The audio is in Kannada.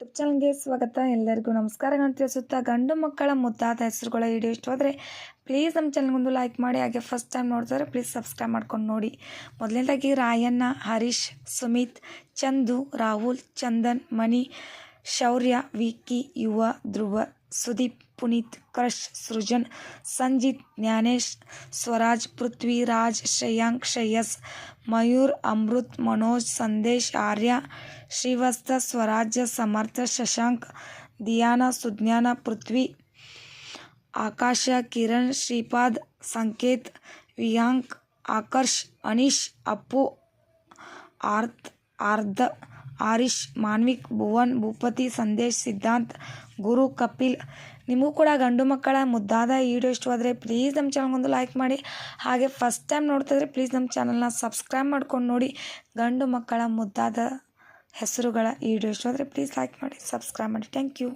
ಯೂಟ್ಯೂಬ್ ಚಾನಲ್ಗೆ ಸ್ವಾಗತ. ಎಲ್ಲರಿಗೂ ನಮಸ್ಕಾರಗಳನ್ನು ತಿಳಿಸುತ್ತಾ ಗಂಡು ಮಕ್ಕಳ ಮುದ್ದಾದ ಹೆಸರುಗಳ ವಿಡಿಯೋ. ಇಷ್ಟು ಹೋದರೆ ಪ್ಲೀಸ್ ನಮ್ಮ ಚಾನಲ್ಗೊಂದು ಲೈಕ್ ಮಾಡಿ. ಹಾಗೆ ಫಸ್ಟ್ ಟೈಮ್ ನೋಡ್ತಾರೆ ಪ್ಲೀಸ್ ಸಬ್ಸ್ಕ್ರೈಬ್ ಮಾಡ್ಕೊಂಡು ನೋಡಿ. ಮೊದಲನೇದಾಗಿ ರಾಯಣ್ಣ, ಹರೀಶ್, ಸುಮಿತ್, ಚಂದು, ರಾಹುಲ್, ಚಂದನ್, ಮಣಿ ಶೌರ್ಯ ವಿಕ್ಕಿ ಯುವ ಧ್ರುವ ಸುದೀಪ್ ಪುನೀತ್ ಕ್ರಶ್ ಸೃಜನ್ ಸಂಜಿತ್ ಜ್ಞಾನೇಶ್ ಸ್ವರಾಜ್ ಪೃಥ್ವಿರಾಜ್ ಶ್ರೇಯಾಂಕ್ ಶ್ರೇಯಸ್ ಮಯೂರ್ ಅಮೃತ್ ಮನೋಜ್ ಸಂದೇಶ್ ಆರ್ಯ ಶ್ರೀವಸ್ತ ಸ್ವರಾಜ್ಯ ಸಮರ್ಥ ಶಶಾಂಕ್ ದಿಯಾನ ಸುಜ್ಞಾನ ಪೃಥ್ವಿ ಆಕಾಶ ಕಿರಣ್ ಶ್ರೀಪಾದ್ ಸಂಕೇತ್ ವಿಯಾಂಕ್ ಆಕರ್ಷ್ ಅನೀಶ್ ಅಪ್ಪು ಆರ್ತ್ ಆರ್ಧ ಆರಿಷ್ ಮಾನ್ವಿಕ್, ಭುವನ್, ಭೂಪತಿ, ಸಂದೇಶ್, ಸಿದ್ಧಾಂತ್, ಗುರು, ಕಪಿಲ್. ನಿಮಗೂ ಕೂಡ ಗಂಡು ಮಕ್ಕಳ ಮುದ್ದಾದ ವಿಡಿಯೋ ಇಷ್ಟವಾದರೆ ಪ್ಲೀಸ್ ನಮ್ಮ ಚಾನಲ್ಗೊಂದು ಲೈಕ್ ಮಾಡಿ. ಹಾಗೆ ಫಸ್ಟ್ ಟೈಮ್ ನೋಡ್ತಿದ್ರೆ ಪ್ಲೀಸ್ ನಮ್ಮ ಚಾನಲ್ನ ಸಬ್ಸ್ಕ್ರೈಬ್ ಮಾಡ್ಕೊಂಡು ನೋಡಿ. ಗಂಡು ಮಕ್ಕಳ ಮುದ್ದಾದ ಹೆಸರುಗಳ ವಿಡಿಯೋ ಇಷ್ಟವಾದರೆ ಪ್ಲೀಸ್ ಲೈಕ್ ಮಾಡಿ ಸಬ್ಸ್ಕ್ರೈಬ್ ಮಾಡಿ. Thank you